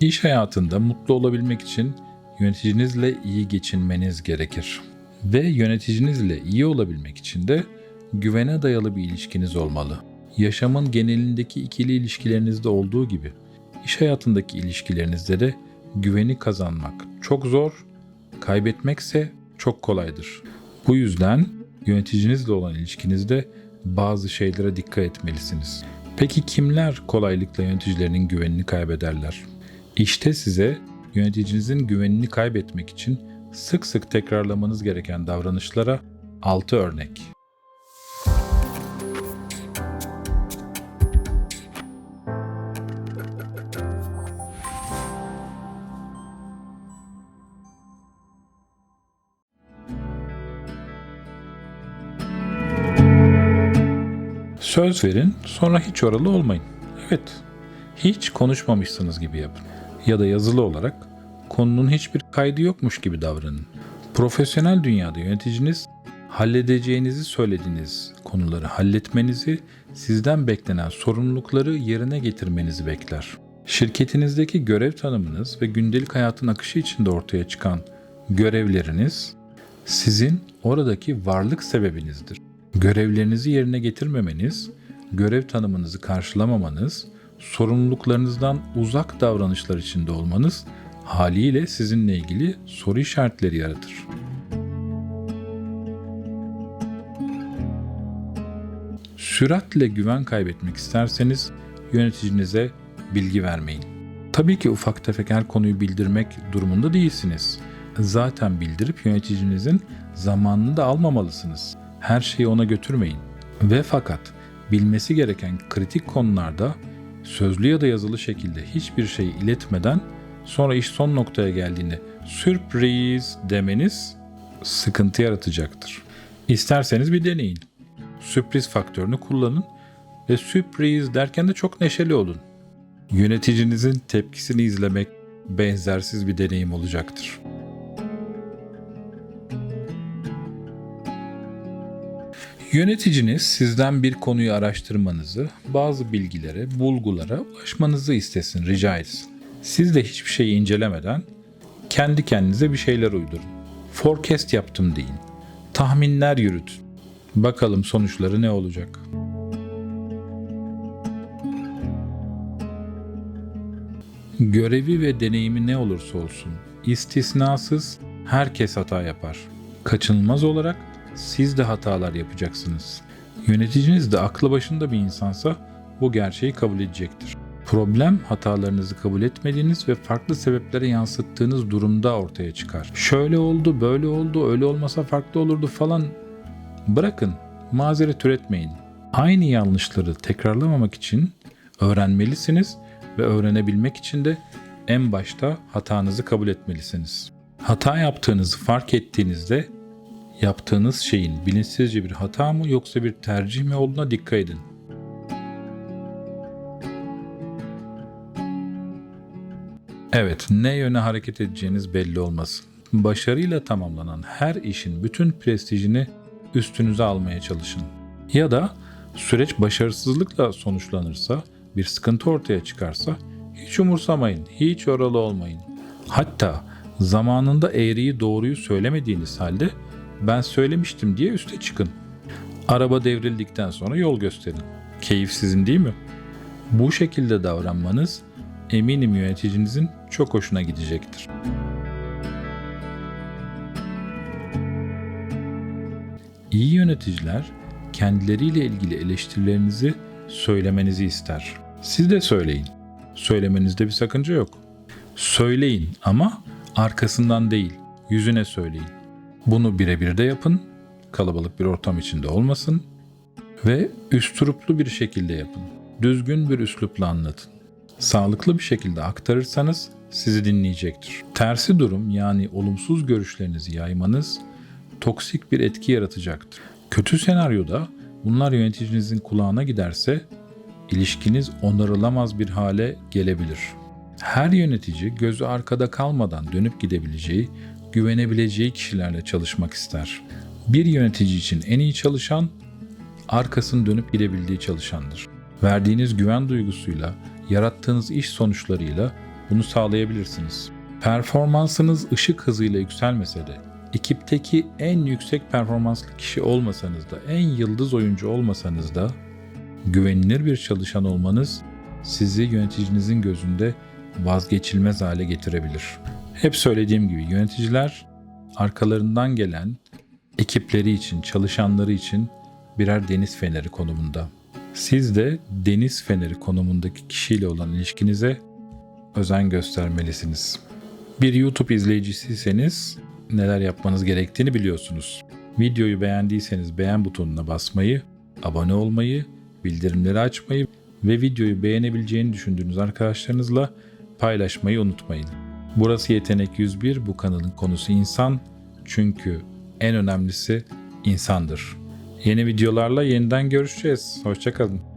İş hayatında mutlu olabilmek için yöneticinizle iyi geçinmeniz gerekir. Ve yöneticinizle iyi olabilmek için de güvene dayalı bir ilişkiniz olmalı. Yaşamın genelindeki ikili ilişkilerinizde olduğu gibi iş hayatındaki ilişkilerinizde de güveni kazanmak çok zor, kaybetmekse çok kolaydır. Bu yüzden yöneticinizle olan ilişkinizde bazı şeylere dikkat etmelisiniz. Peki kimler kolaylıkla yöneticilerinin güvenini kaybederler? İşte size yöneticinizin güvenini kaybetmek için sık sık tekrarlamanız gereken davranışlara 6 örnek. Söz verin, sonra hiç oralı olmayın. Evet, hiç konuşmamışsınız gibi yapın. Ya da yazılı olarak konunun hiçbir kaydı yokmuş gibi davranın. Profesyonel dünyada yöneticiniz halledeceğinizi söylediğiniz konuları halletmenizi, sizden beklenen sorumlulukları yerine getirmenizi bekler. Şirketinizdeki görev tanımınız ve gündelik hayatın akışı içinde ortaya çıkan görevleriniz sizin oradaki varlık sebebinizdir. Görevlerinizi yerine getirmemeniz, görev tanımınızı karşılamamanız, sorumluluklarınızdan uzak davranışlar içinde olmanız haliyle sizinle ilgili soru işaretleri yaratır. Süratle güven kaybetmek isterseniz yöneticinize bilgi vermeyin. Tabii ki ufak tefek her konuyu bildirmek durumunda değilsiniz. Zaten bildirip yöneticinizin zamanını da almamalısınız. Her şeyi ona götürmeyin. Ve fakat bilmesi gereken kritik konularda sözlü ya da yazılı şekilde hiçbir şey iletmeden sonra iş son noktaya geldiğinde sürpriz demeniz sıkıntı yaratacaktır. İsterseniz bir deneyin. Sürpriz faktörünü kullanın ve sürpriz derken de çok neşeli olun. Yöneticinizin tepkisini izlemek benzersiz bir deneyim olacaktır. Yöneticiniz sizden bir konuyu araştırmanızı, bazı bilgilere, bulgulara ulaşmanızı istesin, rica etsin. Siz de hiçbir şeyi incelemeden kendi kendinize bir şeyler uydurun. Forecast yaptım deyin. Tahminler yürütün. Bakalım sonuçları ne olacak? Görevi ve deneyimi ne olursa olsun istisnasız herkes hata yapar. Kaçınılmaz olarak siz de hatalar yapacaksınız. Yöneticiniz de aklı başında bir insansa bu gerçeği kabul edecektir. Problem hatalarınızı kabul etmediğiniz ve farklı sebeplere yansıttığınız durumda ortaya çıkar. Şöyle oldu, böyle oldu, öyle olmasa farklı olurdu falan. Bırakın, mazeret üretmeyin. Aynı yanlışları tekrarlamamak için öğrenmelisiniz ve öğrenebilmek için de en başta hatanızı kabul etmelisiniz. Hata yaptığınızı fark ettiğinizde yaptığınız şeyin bilinçsizce bir hata mı yoksa bir tercih mi olduğuna dikkat edin. Evet, ne yöne hareket edeceğiniz belli olmasın. Başarıyla tamamlanan her işin bütün prestijini üstünüze almaya çalışın. Ya da süreç başarısızlıkla sonuçlanırsa, bir sıkıntı ortaya çıkarsa hiç umursamayın, hiç oralı olmayın. Hatta zamanında eğriyi doğruyu söylemediğiniz halde ben söylemiştim diye üste çıkın. Araba devrildikten sonra yol gösterin. Keyif sizin değil mi? Bu şekilde davranmanız eminim yöneticinizin çok hoşuna gidecektir. İyi yöneticiler kendileriyle ilgili eleştirilerinizi söylemenizi ister. Siz de söyleyin. Söylemenizde bir sakınca yok. Söyleyin ama arkasından değil, yüzüne söyleyin. Bunu birebir de yapın, kalabalık bir ortam içinde olmasın ve üstruplu bir şekilde yapın. Düzgün bir üslupla anlatın. Sağlıklı bir şekilde aktarırsanız sizi dinleyecektir. Tersi durum yani olumsuz görüşlerinizi yaymanız toksik bir etki yaratacaktır. Kötü senaryoda bunlar yöneticinizin kulağına giderse ilişkiniz onarılamaz bir hale gelebilir. Her yönetici gözü arkada kalmadan dönüp gidebileceği, güvenebileceği kişilerle çalışmak ister. Bir yönetici için en iyi çalışan arkasını dönüp gidebildiği çalışandır. Verdiğiniz güven duygusuyla, yarattığınız iş sonuçlarıyla bunu sağlayabilirsiniz. Performansınız ışık hızıyla yükselmese de, ekipteki en yüksek performanslı kişi olmasanız da, en yıldız oyuncu olmasanız da güvenilir bir çalışan olmanız sizi yöneticinizin gözünde vazgeçilmez hale getirebilir. Hep söylediğim gibi yöneticiler arkalarından gelen ekipleri için, çalışanları için birer deniz feneri konumunda. Siz de deniz feneri konumundaki kişiyle olan ilişkinize özen göstermelisiniz. Bir YouTube izleyicisiyseniz neler yapmanız gerektiğini biliyorsunuz. Videoyu beğendiyseniz beğen butonuna basmayı, abone olmayı, bildirimleri açmayı ve videoyu beğenebileceğini düşündüğünüz arkadaşlarınızla paylaşmayı unutmayın. Burası Yetenek 101, bu kanalın konusu insan. Çünkü en önemlisi insandır. Yeni videolarla yeniden görüşeceğiz. Hoşçakalın.